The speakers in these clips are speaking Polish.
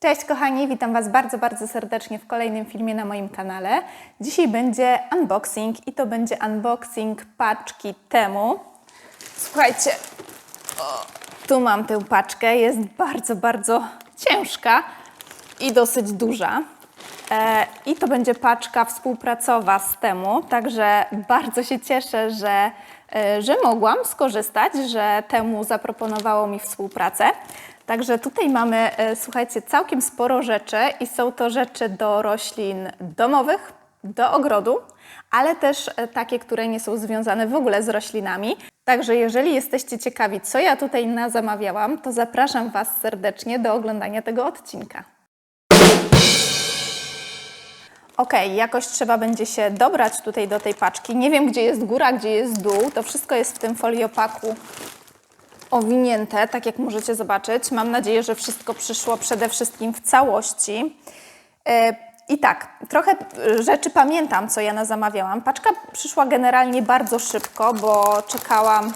Cześć kochani, witam Was bardzo, bardzo serdecznie w kolejnym filmie na moim kanale. Dzisiaj będzie unboxing i to będzie unboxing paczki temu. Słuchajcie, o, tu mam tę paczkę, jest bardzo, bardzo ciężka i dosyć duża. E, I to będzie paczka współpracowa z temu, także bardzo się cieszę, że, e, że mogłam skorzystać, że temu zaproponowało mi współpracę. Także tutaj mamy, e, słuchajcie, całkiem sporo rzeczy i są to rzeczy do roślin domowych, do ogrodu, ale też e, takie, które nie są związane w ogóle z roślinami. Także jeżeli jesteście ciekawi, co ja tutaj na zamawiałam, to zapraszam Was serdecznie do oglądania tego odcinka. Ok, jakoś trzeba będzie się dobrać tutaj do tej paczki. Nie wiem, gdzie jest góra, gdzie jest dół. To wszystko jest w tym foliopaku owinięte, tak jak możecie zobaczyć. Mam nadzieję, że wszystko przyszło przede wszystkim w całości. E, I tak, trochę e, rzeczy pamiętam, co ja na zamawiałam. Paczka przyszła generalnie bardzo szybko, bo czekałam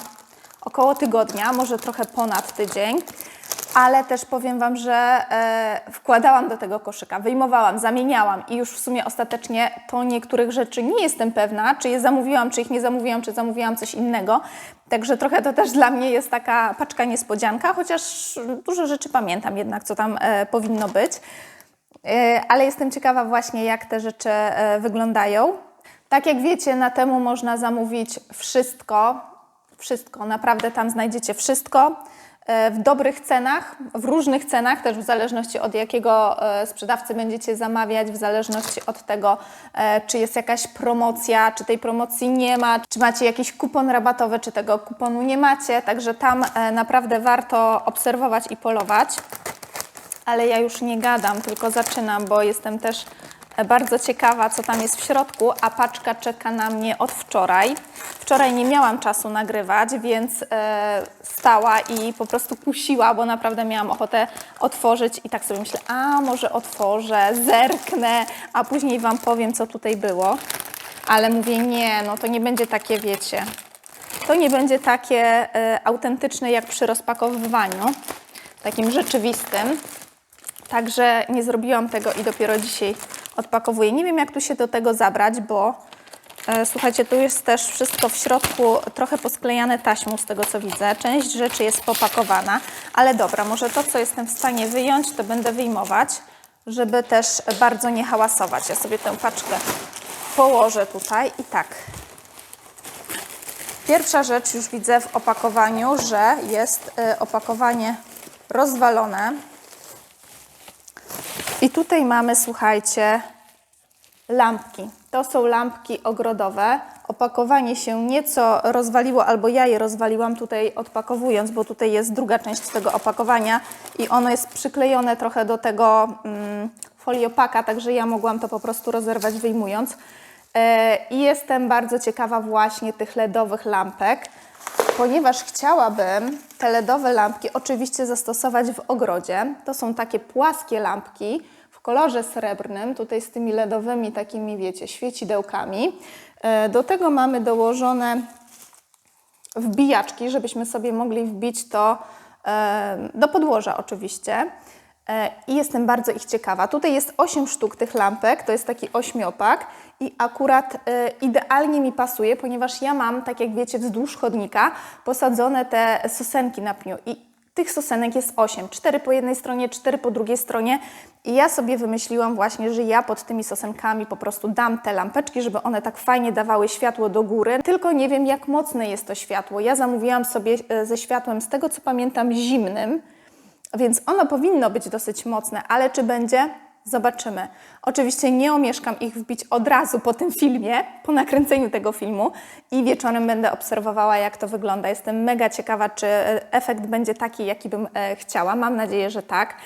około tygodnia, może trochę ponad tydzień. Ale też powiem Wam, że e, wkładałam do tego koszyka, wyjmowałam, zamieniałam i już w sumie ostatecznie po niektórych rzeczy nie jestem pewna, czy je zamówiłam, czy ich nie zamówiłam, czy zamówiłam coś innego. Także trochę to też dla mnie jest taka paczka niespodzianka, chociaż dużo rzeczy pamiętam jednak, co tam e, powinno być. E, ale jestem ciekawa właśnie, jak te rzeczy wyglądają. Tak jak wiecie, na temu można zamówić wszystko, wszystko, naprawdę tam znajdziecie wszystko w dobrych cenach, w różnych cenach, też w zależności od jakiego e, sprzedawcy będziecie zamawiać, w zależności od tego, e, czy jest jakaś promocja, czy tej promocji nie ma, czy macie jakiś kupon rabatowy, czy tego kuponu nie macie. Także tam e, naprawdę warto obserwować i polować. Ale ja już nie gadam, tylko zaczynam, bo jestem też bardzo ciekawa, co tam jest w środku, a paczka czeka na mnie od wczoraj. Wczoraj nie miałam czasu nagrywać, więc e, stała i po prostu kusiła, bo naprawdę miałam ochotę otworzyć i tak sobie myślę, a może otworzę, zerknę, a później Wam powiem, co tutaj było. Ale mówię, nie, no to nie będzie takie, wiecie, to nie będzie takie e, autentyczne jak przy rozpakowywaniu, takim rzeczywistym. Także nie zrobiłam tego i dopiero dzisiaj odpakowuję. Nie wiem, jak tu się do tego zabrać, bo e, słuchajcie, tu jest też wszystko w środku trochę posklejane taśmą z tego, co widzę. Część rzeczy jest popakowana, ale dobra, może to, co jestem w stanie wyjąć, to będę wyjmować, żeby też bardzo nie hałasować. Ja sobie tę paczkę położę tutaj i tak. Pierwsza rzecz już widzę w opakowaniu, że jest e, opakowanie rozwalone. I tutaj mamy, słuchajcie, lampki. To są lampki ogrodowe. Opakowanie się nieco rozwaliło, albo ja je rozwaliłam tutaj odpakowując, bo tutaj jest druga część tego opakowania i ono jest przyklejone trochę do tego mm, foliopaka, także ja mogłam to po prostu rozerwać wyjmując. E, I jestem bardzo ciekawa właśnie tych LEDowych lampek, ponieważ chciałabym te LEDowe lampki oczywiście zastosować w ogrodzie. To są takie płaskie lampki w kolorze srebrnym, tutaj z tymi LEDowymi takimi, wiecie, świecidełkami. E, Do tego mamy dołożone wbijaczki, żebyśmy sobie mogli wbić to e, do podłoża oczywiście. E, I jestem bardzo ich ciekawa. Tutaj jest 8 sztuk tych lampek, to jest taki ośmiopak i akurat e, idealnie mi pasuje, ponieważ ja mam, tak jak wiecie, wzdłuż chodnika posadzone te sosenki na pniu. I tych sosenek jest 8, 4 po jednej stronie, 4 po drugiej stronie. I ja sobie wymyśliłam właśnie, że ja pod tymi sosenkami po prostu dam te lampeczki, żeby one tak fajnie dawały światło do góry, tylko nie wiem jak mocne jest to światło. Ja zamówiłam sobie e, ze światłem, z tego co pamiętam, zimnym, więc ono powinno być dosyć mocne, ale czy będzie? Zobaczymy. Oczywiście nie omieszkam ich wbić od razu po tym filmie, po nakręceniu tego filmu i wieczorem będę obserwowała, jak to wygląda. Jestem mega ciekawa, czy e, efekt będzie taki, jaki bym e, chciała. Mam nadzieję, że tak.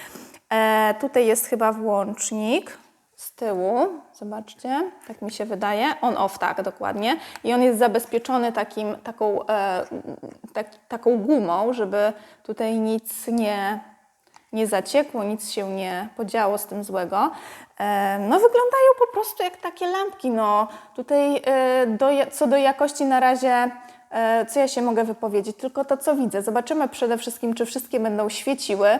E, tutaj jest chyba włącznik z tyłu. Zobaczcie, tak mi się wydaje. On-off, tak, dokładnie. I on jest zabezpieczony takim, taką, e, tak, taką gumą, żeby tutaj nic nie nie zaciekło, nic się nie podziało z tym złego. E, No wyglądają po prostu jak takie lampki. No tutaj e, do, co do jakości na razie, e, co ja się mogę wypowiedzieć, tylko to co widzę. Zobaczymy przede wszystkim, czy wszystkie będą świeciły.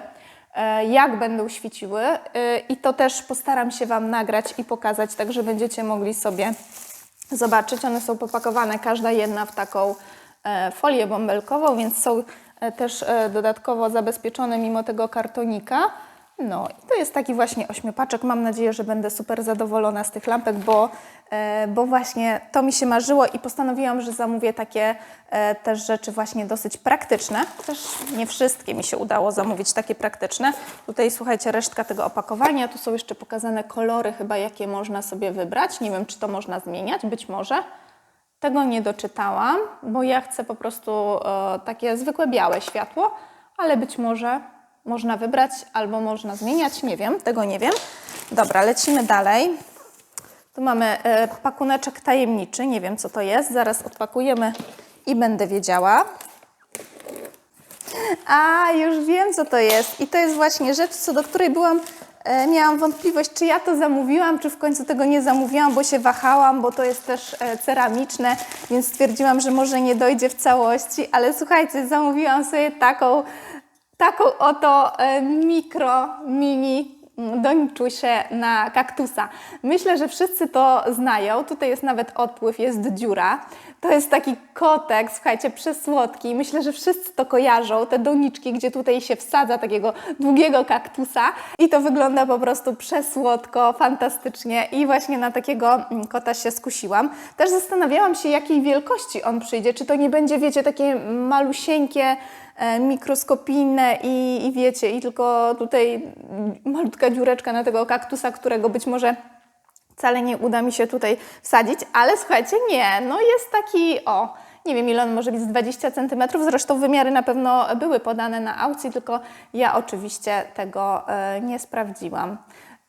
jak będą świeciły i to też postaram się Wam nagrać i pokazać, tak że będziecie mogli sobie zobaczyć. One są popakowane, każda jedna w taką folię bąbelkową, więc są też e, dodatkowo zabezpieczone mimo tego kartonika. No i to jest taki właśnie ośmiopaczek. Mam nadzieję, że będę super zadowolona z tych lampek, bo, e, bo właśnie to mi się marzyło i postanowiłam, że zamówię takie e, też rzeczy właśnie dosyć praktyczne. Też nie wszystkie mi się udało zamówić takie praktyczne. Tutaj słuchajcie, resztka tego opakowania. Tu są jeszcze pokazane kolory chyba, jakie można sobie wybrać. Nie wiem, czy to można zmieniać, być może. Tego nie doczytałam, bo ja chcę po prostu e, takie zwykłe białe światło, ale być może można wybrać albo można zmieniać, nie wiem, tego nie wiem. Dobra, lecimy dalej. Tu mamy e, pakuneczek tajemniczy, nie wiem co to jest, zaraz odpakujemy i będę wiedziała. A, już wiem co to jest i to jest właśnie rzecz, co do której byłam, miałam wątpliwość, czy ja to zamówiłam, czy w końcu tego nie zamówiłam, bo się wahałam, bo to jest też e, ceramiczne, więc stwierdziłam, że może nie dojdzie w całości, ale słuchajcie, zamówiłam sobie taką, taką oto e, mikro, mini mm, doniczusię na kaktusa. Myślę, że wszyscy to znają. Tutaj jest nawet odpływ, jest dziura. To jest taki kotek, słuchajcie, przesłodki. Myślę, że wszyscy to kojarzą, te doniczki, gdzie tutaj się wsadza takiego długiego kaktusa i to wygląda po prostu przesłodko, fantastycznie i właśnie na takiego mm, kota się skusiłam. Też zastanawiałam się, jakiej wielkości on przyjdzie. Czy to nie będzie, wiecie, takie malusieńkie, mikroskopijne i, i wiecie, i tylko tutaj malutka dziureczka na tego kaktusa, którego być może wcale nie uda mi się tutaj wsadzić, ale słuchajcie, nie, no jest taki, o, nie wiem ile on może być, z 20 cm, zresztą wymiary na pewno były podane na aukcji, tylko ja oczywiście tego e, nie sprawdziłam.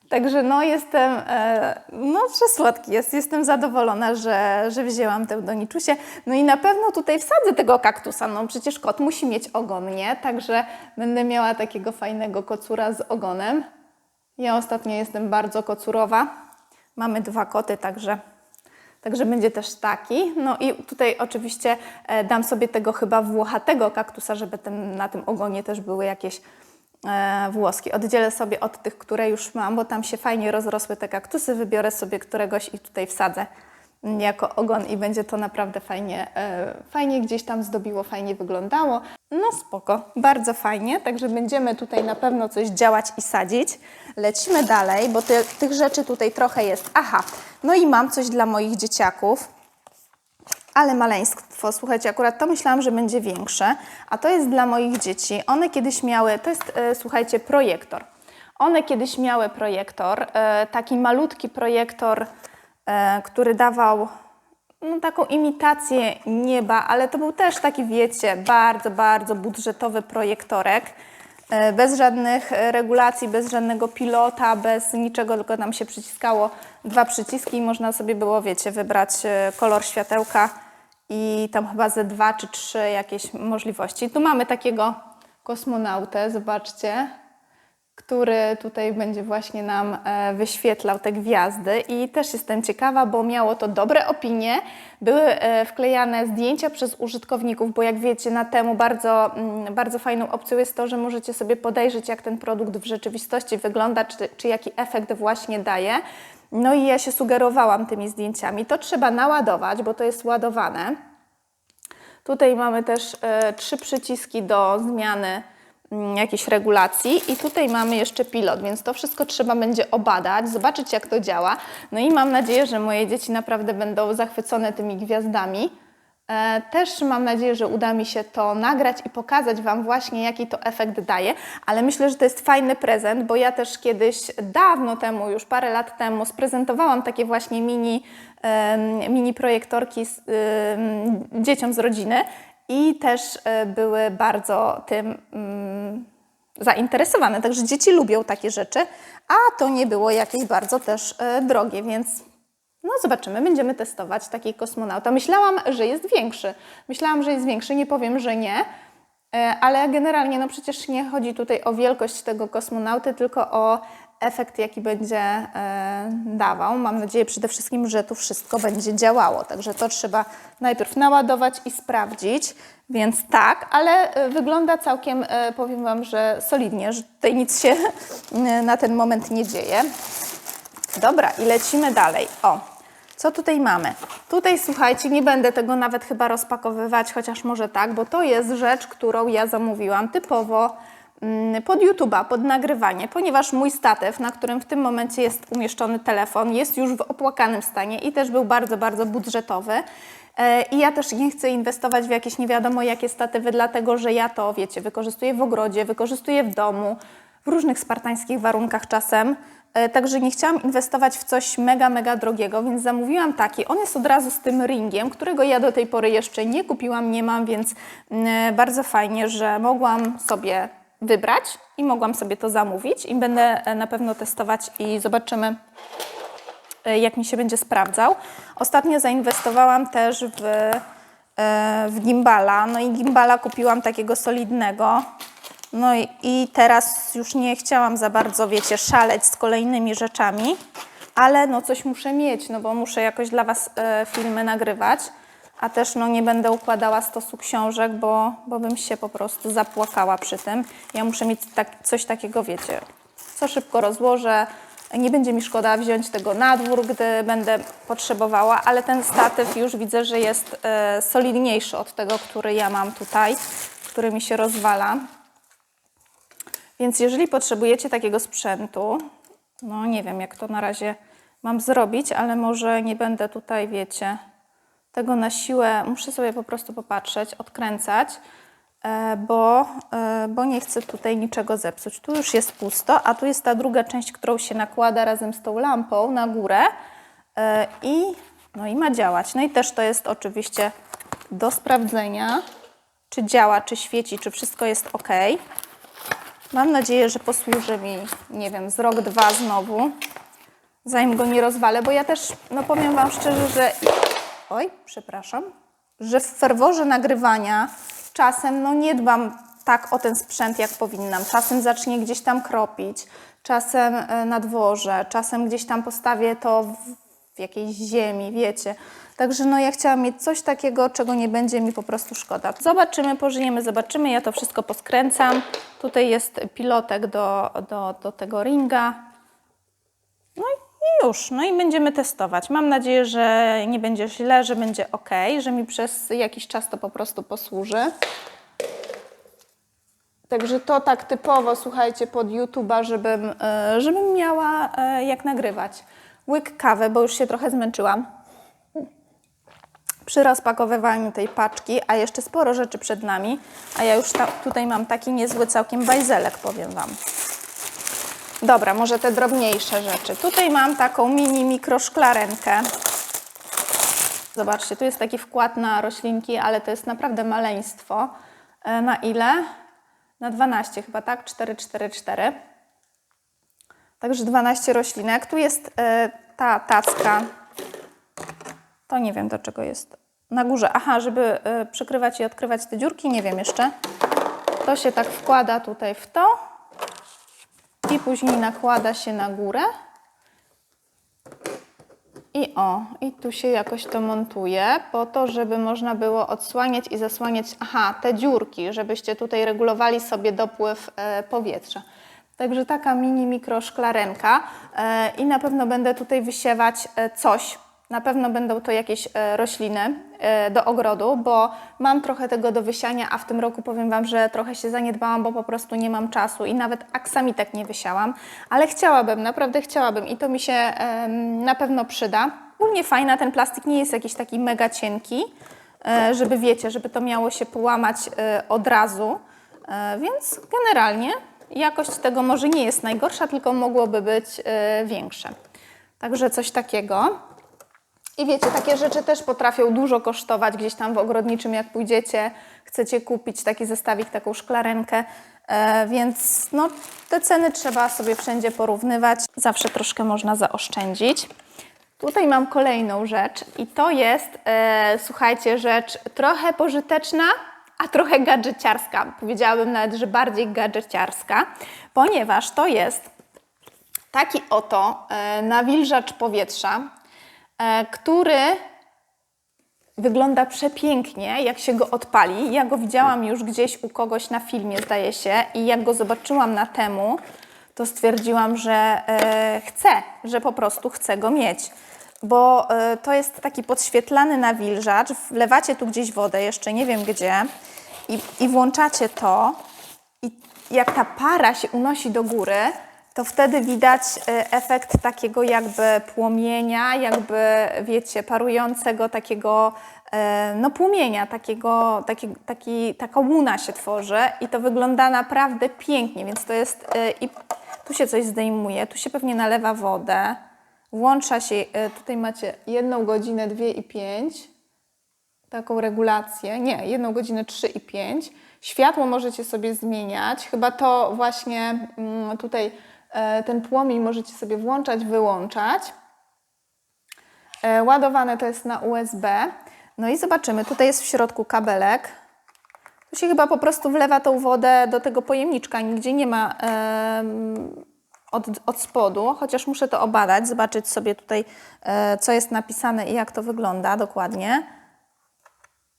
Także no jestem, e, no przesłodki jest, jestem zadowolona, że, że wzięłam tę doniczusię. No i na pewno tutaj wsadzę tego kaktusa, no przecież kot musi mieć ogon, nie? Także będę miała takiego fajnego kocura z ogonem. Ja ostatnio jestem bardzo kocurowa. Mamy dwa koty, także, także będzie też taki. No i tutaj oczywiście e, dam sobie tego chyba włochatego kaktusa, żeby ten, na tym ogonie też były jakieś włoski. Oddzielę sobie od tych, które już mam, bo tam się fajnie rozrosły te kaktusy. Wybiorę sobie któregoś i tutaj wsadzę jako ogon i będzie to naprawdę fajnie, e, fajnie gdzieś tam zdobiło, fajnie wyglądało. No spoko, bardzo fajnie, także będziemy tutaj na pewno coś działać i sadzić. Lecimy dalej, bo ty, tych rzeczy tutaj trochę jest. Aha, no i mam coś dla moich dzieciaków. Ale maleństwo, słuchajcie, akurat to myślałam, że będzie większe, a to jest dla moich dzieci. One kiedyś miały, to jest, e, słuchajcie, projektor. One kiedyś miały projektor, e, taki malutki projektor, e, który dawał no, taką imitację nieba, ale to był też taki, wiecie, bardzo, bardzo budżetowy projektorek. Bez żadnych regulacji, bez żadnego pilota, bez niczego, tylko tam się przyciskało dwa przyciski i można sobie było, wiecie, wybrać kolor światełka i tam chyba ze dwa czy trzy jakieś możliwości. Tu mamy takiego kosmonautę, zobaczcie który tutaj będzie właśnie nam e, wyświetlał te gwiazdy i też jestem ciekawa, bo miało to dobre opinie. Były e, wklejane zdjęcia przez użytkowników, bo jak wiecie, na temu bardzo, mm, bardzo fajną opcją jest to, że możecie sobie podejrzeć, jak ten produkt w rzeczywistości wygląda, czy, czy jaki efekt właśnie daje. No i ja się sugerowałam tymi zdjęciami. To trzeba naładować, bo to jest ładowane. Tutaj mamy też e, trzy przyciski do zmiany mm, jakichś regulacji i tutaj mamy jeszcze pilot, więc to wszystko trzeba będzie obadać, zobaczyć jak to działa. No i mam nadzieję, że moje dzieci naprawdę będą zachwycone tymi gwiazdami. E, Też mam nadzieję, że uda mi się to nagrać i pokazać Wam właśnie, jaki to efekt daje, ale myślę, że to jest fajny prezent, bo ja też kiedyś, dawno temu, już parę lat temu, sprezentowałam takie właśnie mini, mini projektorki z, dzieciom z rodziny i też e, były bardzo tym mm, zainteresowane. Także dzieci lubią takie rzeczy, a to nie było jakieś bardzo też e, drogie, więc no zobaczymy, będziemy testować taki kosmonauta. Myślałam, że jest większy. Myślałam, że jest większy, nie powiem, że nie. E, Ale generalnie, no przecież nie chodzi tutaj o wielkość tego kosmonauty, tylko o efekt, jaki będzie e, dawał. Mam nadzieję przede wszystkim, że tu wszystko będzie działało. Także to trzeba najpierw naładować i sprawdzić. Więc tak, ale e, wygląda całkiem, powiem Wam, że solidnie, że tutaj nic się na ten moment nie dzieje. Dobra, i lecimy dalej. O, co tutaj mamy? Tutaj słuchajcie, nie będę tego nawet chyba rozpakowywać, chociaż może tak, bo to jest rzecz, którą ja zamówiłam typowo mm, pod YouTube'a, pod nagrywanie, ponieważ mój statyw, na którym w tym momencie jest umieszczony telefon, jest już w opłakanym stanie i też był bardzo, bardzo budżetowy. E, I ja też nie chcę inwestować w jakieś nie wiadomo jakie statywy, dlatego że ja to, wiecie, wykorzystuję w ogrodzie, wykorzystuję w domu, w różnych spartańskich warunkach czasem. E, Także nie chciałam inwestować w coś mega, mega drogiego, więc zamówiłam taki. On jest od razu z tym ringiem, którego ja do tej pory jeszcze nie kupiłam, nie mam, więc mm, bardzo fajnie, że mogłam sobie wybrać i mogłam sobie to zamówić i będę e, na pewno testować i zobaczymy, e, jak mi się będzie sprawdzał. Ostatnio zainwestowałam też w, e, w gimbala. No i gimbala kupiłam takiego solidnego. No i, i teraz już nie chciałam za bardzo, wiecie, szaleć z kolejnymi rzeczami, ale no coś muszę mieć, no bo muszę jakoś dla Was e, filmy nagrywać, a też no nie będę układała stosu książek, bo, bo bym się po prostu zapłakała przy tym. Ja muszę mieć tak, coś takiego, wiecie, co szybko rozłożę, nie będzie mi szkoda wziąć tego na dwór, gdy będę potrzebowała, ale ten statyw już widzę, że jest e, solidniejszy od tego, który ja mam tutaj, który mi się rozwala. Więc jeżeli potrzebujecie takiego sprzętu, no nie wiem jak to na razie mam zrobić, ale może nie będę tutaj, wiecie, tego na siłę, muszę sobie po prostu popatrzeć, odkręcać, e, bo, e, bo nie chcę tutaj niczego zepsuć. Tu już jest pusto, a tu jest ta druga część, którą się nakłada razem z tą lampą na górę e, i, no i ma działać. No i też to jest oczywiście do sprawdzenia, czy działa, czy świeci, czy wszystko jest ok. Mam nadzieję, że posłuży mi, nie wiem, z rok, dwa znowu, zanim go nie rozwalę, bo ja też, no powiem Wam szczerze, że... Oj, przepraszam. Że w ferworze nagrywania czasem, no nie dbam tak o ten sprzęt, jak powinnam. Czasem zacznie gdzieś tam kropić, czasem e, na dworze, czasem gdzieś tam postawię to w, w jakiejś ziemi, wiecie. Także no ja chciałam mieć coś takiego, czego nie będzie mi po prostu szkoda. Zobaczymy, pożyjemy, zobaczymy. Ja to wszystko poskręcam. Tutaj jest pilotek do, do, do tego ringa. No i już, no i będziemy testować. Mam nadzieję, że nie będzie źle, że będzie ok, że mi przez jakiś czas to po prostu posłuży. Także to tak typowo, słuchajcie, pod YouTube'a, żebym, e, żebym miała e, jak nagrywać. Łyk kawy, bo już się trochę zmęczyłam przy rozpakowywaniu tej paczki, a jeszcze sporo rzeczy przed nami, a ja już ta, tutaj mam taki niezły całkiem bajzelek, powiem Wam. Dobra, może te drobniejsze rzeczy. Tutaj mam taką mini mikroszklarenkę. Zobaczcie, tu jest taki wkład na roślinki, ale to jest naprawdę maleństwo. E, Na ile? Na 12 chyba, tak? 4, 4, 4. Także 12 roślinek. Tu jest e, ta tacka. To nie wiem do czego jest. Na górze. Aha, żeby y, przykrywać i odkrywać te dziurki, nie wiem jeszcze. To się tak wkłada tutaj w to i później nakłada się na górę. I o, i tu się jakoś to montuje po to, żeby można było odsłaniać i zasłaniać, aha, te dziurki, żebyście tutaj regulowali sobie dopływ e, powietrza. Także taka mini mikroszklarenka e, i na pewno będę tutaj wysiewać e, coś. Na pewno będą to jakieś e, rośliny e, do ogrodu, bo mam trochę tego do wysiania, a w tym roku powiem Wam, że trochę się zaniedbałam, bo po prostu nie mam czasu i nawet aksamitek nie wysiałam, ale chciałabym, naprawdę chciałabym i to mi się na pewno przyda. Mnie fajna, ten plastik nie jest jakiś taki mega cienki, e, żeby wiecie, żeby to miało się połamać od razu, więc generalnie jakość tego może nie jest najgorsza, tylko mogłoby być większe. Także coś takiego. I wiecie, takie rzeczy też potrafią dużo kosztować gdzieś tam w ogrodniczym, jak pójdziecie, chcecie kupić taki zestawik, taką szklarenkę, e, więc no, te ceny trzeba sobie wszędzie porównywać. Zawsze troszkę można zaoszczędzić. Tutaj mam kolejną rzecz i to jest, e, słuchajcie, rzecz trochę pożyteczna, a trochę gadżeciarska. Powiedziałabym nawet, że bardziej gadżeciarska, ponieważ to jest taki oto e, nawilżacz powietrza, który wygląda przepięknie, jak się go odpali. Ja go widziałam już gdzieś u kogoś na filmie, zdaje się, i jak go zobaczyłam na temu, to stwierdziłam, że e, chcę, że po prostu chcę go mieć. Bo e, to jest taki podświetlany nawilżacz, wlewacie tu gdzieś wodę, jeszcze nie wiem gdzie, i, i włączacie to, i jak ta para się unosi do góry, to wtedy widać e, efekt takiego jakby płomienia, jakby wiecie, parującego takiego e, no płomienia, takiego, taki, taki, taka łuna się tworzy i to wygląda naprawdę pięknie, więc to jest e, i tu się coś zdejmuje, tu się pewnie nalewa wodę, włącza się, e, tutaj macie jedną godzinę, dwie i pięć, taką regulację. Nie, jedną godzinę 3 i 5. Światło możecie sobie zmieniać. Chyba to właśnie mm, tutaj ten płomień możecie sobie włączać, wyłączać. E, ładowane to jest na USB. No i zobaczymy, tutaj jest w środku kabelek. Tu się chyba po prostu wlewa tą wodę do tego pojemniczka, nigdzie nie ma od, od spodu, chociaż muszę to obadać, zobaczyć sobie tutaj, e, co jest napisane i jak to wygląda dokładnie.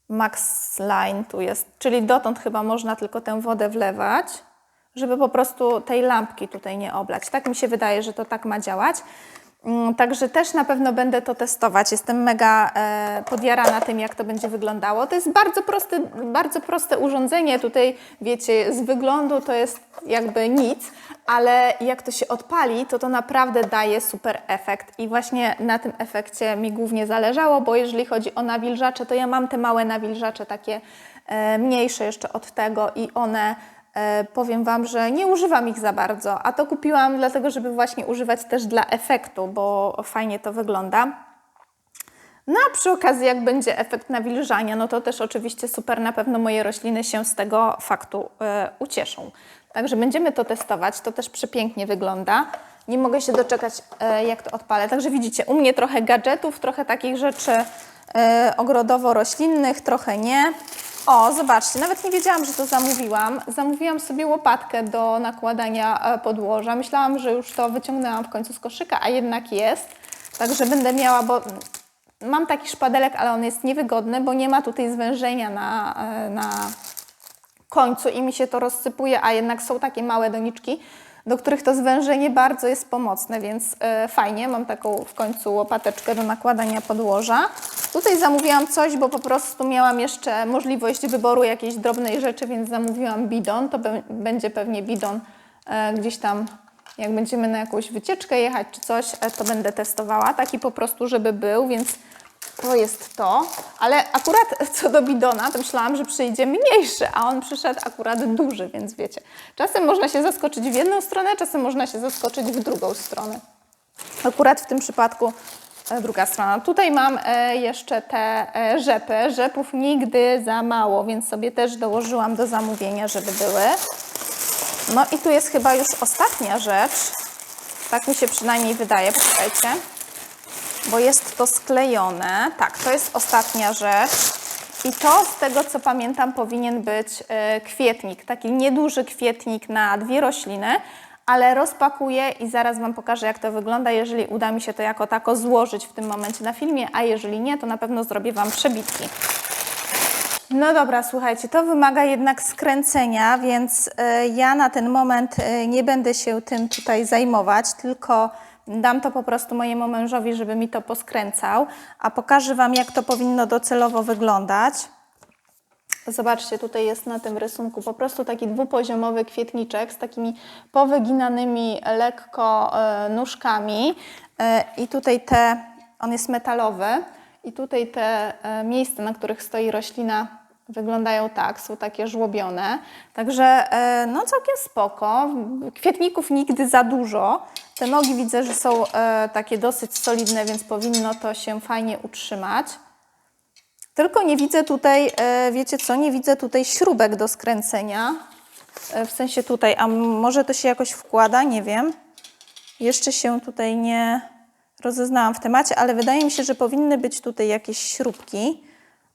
Max Line tu jest, czyli dotąd chyba można tylko tę wodę wlewać, żeby po prostu tej lampki tutaj nie oblać. Tak mi się wydaje, że to tak ma działać. Mm, Także też na pewno będę to testować. Jestem mega e, podjarana tym, jak to będzie wyglądało. To jest bardzo proste, bardzo proste urządzenie. Tutaj, wiecie, z wyglądu to jest jakby nic, ale jak to się odpali, to to naprawdę daje super efekt. I właśnie na tym efekcie mi głównie zależało, bo jeżeli chodzi o nawilżacze, to ja mam te małe nawilżacze, takie e, mniejsze jeszcze od tego i one powiem Wam, że nie używam ich za bardzo, a to kupiłam dlatego, żeby właśnie używać też dla efektu, bo fajnie to wygląda. No a przy okazji, jak będzie efekt nawilżania, no to też oczywiście super, na pewno moje rośliny się z tego faktu e, ucieszą. Także będziemy to testować, to też przepięknie wygląda. Nie mogę się doczekać, e, jak to odpalę. Także widzicie, u mnie trochę gadżetów, trochę takich rzeczy e, ogrodowo-roślinnych, trochę nie. O, zobaczcie, nawet nie wiedziałam, że to zamówiłam. Zamówiłam sobie łopatkę do nakładania e, podłoża. Myślałam, że już to wyciągnęłam w końcu z koszyka, a jednak jest. Także będę miała, bo mam taki szpadelek, ale on jest niewygodny, bo nie ma tutaj zwężenia na, e, na końcu i mi się to rozsypuje, a jednak są takie małe doniczki, do których to zwężenie bardzo jest pomocne, więc e, fajnie, mam taką w końcu łopateczkę do nakładania podłoża. Tutaj zamówiłam coś, bo po prostu miałam jeszcze możliwość wyboru jakiejś drobnej rzeczy, więc zamówiłam bidon, to będzie pewnie bidon e, gdzieś tam, jak będziemy na jakąś wycieczkę jechać czy coś, e, to będę testowała, taki po prostu, żeby był, więc to jest to, ale akurat co do bidona, to myślałam, że przyjdzie mniejszy, a on przyszedł akurat duży, więc wiecie. Czasem można się zaskoczyć w jedną stronę, czasem można się zaskoczyć w drugą stronę. Akurat w tym przypadku e, druga strona. Tutaj mam e, jeszcze te e, rzepy. Rzepów nigdy za mało, więc sobie też dołożyłam do zamówienia, żeby były. No i tu jest chyba już ostatnia rzecz. Tak mi się przynajmniej wydaje. Poczekajcie bo jest to sklejone. Tak, to jest ostatnia rzecz. I to z tego co pamiętam powinien być e, kwietnik, taki nieduży kwietnik na dwie rośliny, ale rozpakuję i zaraz Wam pokażę jak to wygląda, jeżeli uda mi się to jako tako złożyć w tym momencie na filmie, a jeżeli nie, to na pewno zrobię Wam przebitki. No dobra, słuchajcie, to wymaga jednak skręcenia, więc e, ja na ten moment e, nie będę się tym tutaj zajmować, tylko dam to po prostu mojemu mężowi, żeby mi to poskręcał, a pokażę Wam, jak to powinno docelowo wyglądać. Zobaczcie, tutaj jest na tym rysunku po prostu taki dwupoziomowy kwietniczek z takimi powyginanymi lekko e, nóżkami e, i tutaj te, on jest metalowy i tutaj te e, miejsca, na których stoi roślina wyglądają tak, są takie żłobione, także e, no całkiem spoko. Kwietników nigdy za dużo. Te nogi widzę, że są e, takie dosyć solidne, więc powinno to się fajnie utrzymać. Tylko nie widzę tutaj, e, wiecie co, nie widzę tutaj śrubek do skręcenia. W sensie tutaj, a może to się jakoś wkłada, nie wiem. Jeszcze się tutaj nie rozeznałam w temacie, ale wydaje mi się, że powinny być tutaj jakieś śrubki.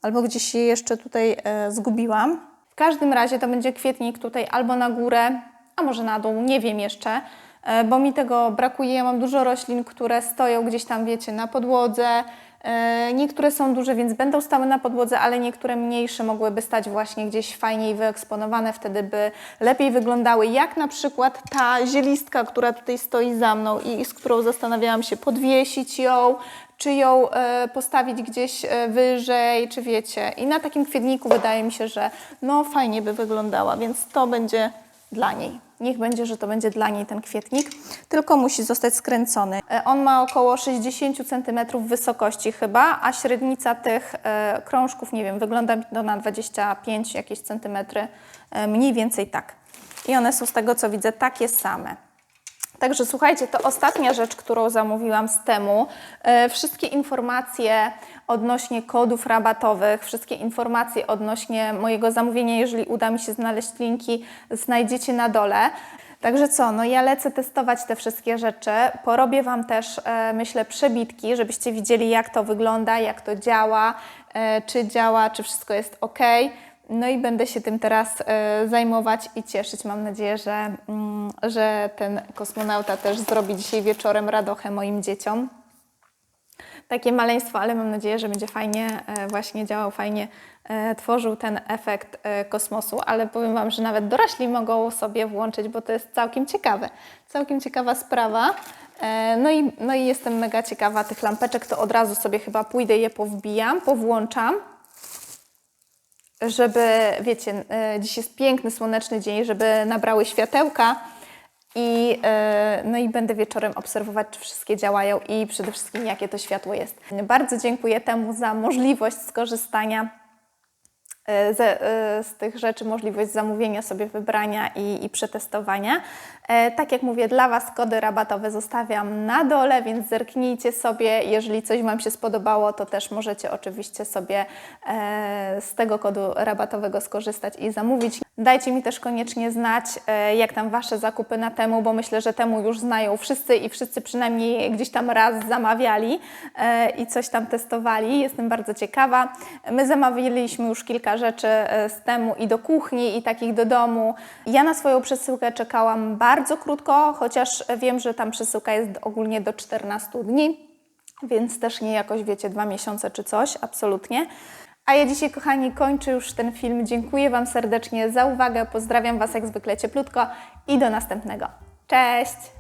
Albo gdzieś je jeszcze tutaj e, zgubiłam. W każdym razie to będzie kwietnik tutaj albo na górę, a może na dół, nie wiem jeszcze. e, bo mi tego brakuje. Ja mam dużo roślin, które stoją gdzieś tam, wiecie, na podłodze. E, Niektóre są duże, więc będą stały na podłodze, ale niektóre mniejsze mogłyby stać właśnie gdzieś fajniej wyeksponowane, wtedy by lepiej wyglądały. Jak na przykład ta zielistka, która tutaj stoi za mną i z którą zastanawiałam się podwiesić ją, czy ją e, postawić gdzieś e, wyżej, czy wiecie. I na takim kwietniku wydaje mi się, że no fajnie by wyglądała, więc to będzie dla niej. Niech będzie, że to będzie dla niej ten kwietnik, tylko musi zostać skręcony. E, On ma około 60 cm wysokości chyba, a średnica tych krążków, nie wiem, wygląda to na 25 jakieś centymetry, mniej więcej tak. I one są z tego co widzę takie same. Także słuchajcie, to ostatnia rzecz, którą zamówiłam z temu. E, wszystkie informacje odnośnie kodów rabatowych, wszystkie informacje odnośnie mojego zamówienia, jeżeli uda mi się znaleźć linki, znajdziecie na dole. Także co, no ja lecę testować te wszystkie rzeczy. Porobię Wam też, e, myślę, przebitki, żebyście widzieli, jak to wygląda, jak to działa, e, czy działa, czy wszystko jest ok. No i będę się tym teraz e, zajmować i cieszyć. Mam nadzieję, że, mm, że ten kosmonauta też zrobi dzisiaj wieczorem radochę moim dzieciom. Takie maleństwo, ale mam nadzieję, że będzie fajnie e, właśnie działał, fajnie e, tworzył ten efekt kosmosu, ale powiem Wam, że nawet dorośli mogą sobie włączyć, bo to jest całkiem ciekawe. Całkiem ciekawa sprawa. No i, no i jestem mega ciekawa tych lampeczek, to od razu sobie chyba pójdę je powbijam, powłączam żeby, wiecie, e, dziś jest piękny, słoneczny dzień, żeby nabrały światełka i, e, no i będę wieczorem obserwować, czy wszystkie działają i przede wszystkim, jakie to światło jest. Bardzo dziękuję temu za możliwość skorzystania e, ze, e, z tych rzeczy, możliwość zamówienia sobie, wybrania i, i przetestowania. E, Tak jak mówię, dla Was kody rabatowe zostawiam na dole, więc zerknijcie sobie. Jeżeli coś Wam się spodobało, to też możecie oczywiście sobie z tego kodu rabatowego skorzystać i zamówić. Dajcie mi też koniecznie znać, e, jak tam Wasze zakupy na temu, bo myślę, że temu już znają wszyscy i wszyscy przynajmniej gdzieś tam raz zamawiali e, i coś tam testowali. Jestem bardzo ciekawa. My zamawialiśmy już kilka rzeczy e, z temu i do kuchni, i takich do domu. Ja na swoją przesyłkę czekałam bardzo krótko, chociaż wiem, że tam przesyłka jest ogólnie do 14 dni, więc też nie jakoś, wiecie, dwa miesiące czy coś, absolutnie. A ja dzisiaj, kochani, kończę już ten film. Dziękuję Wam serdecznie za uwagę. Pozdrawiam Was jak zwykle cieplutko i do następnego. Cześć!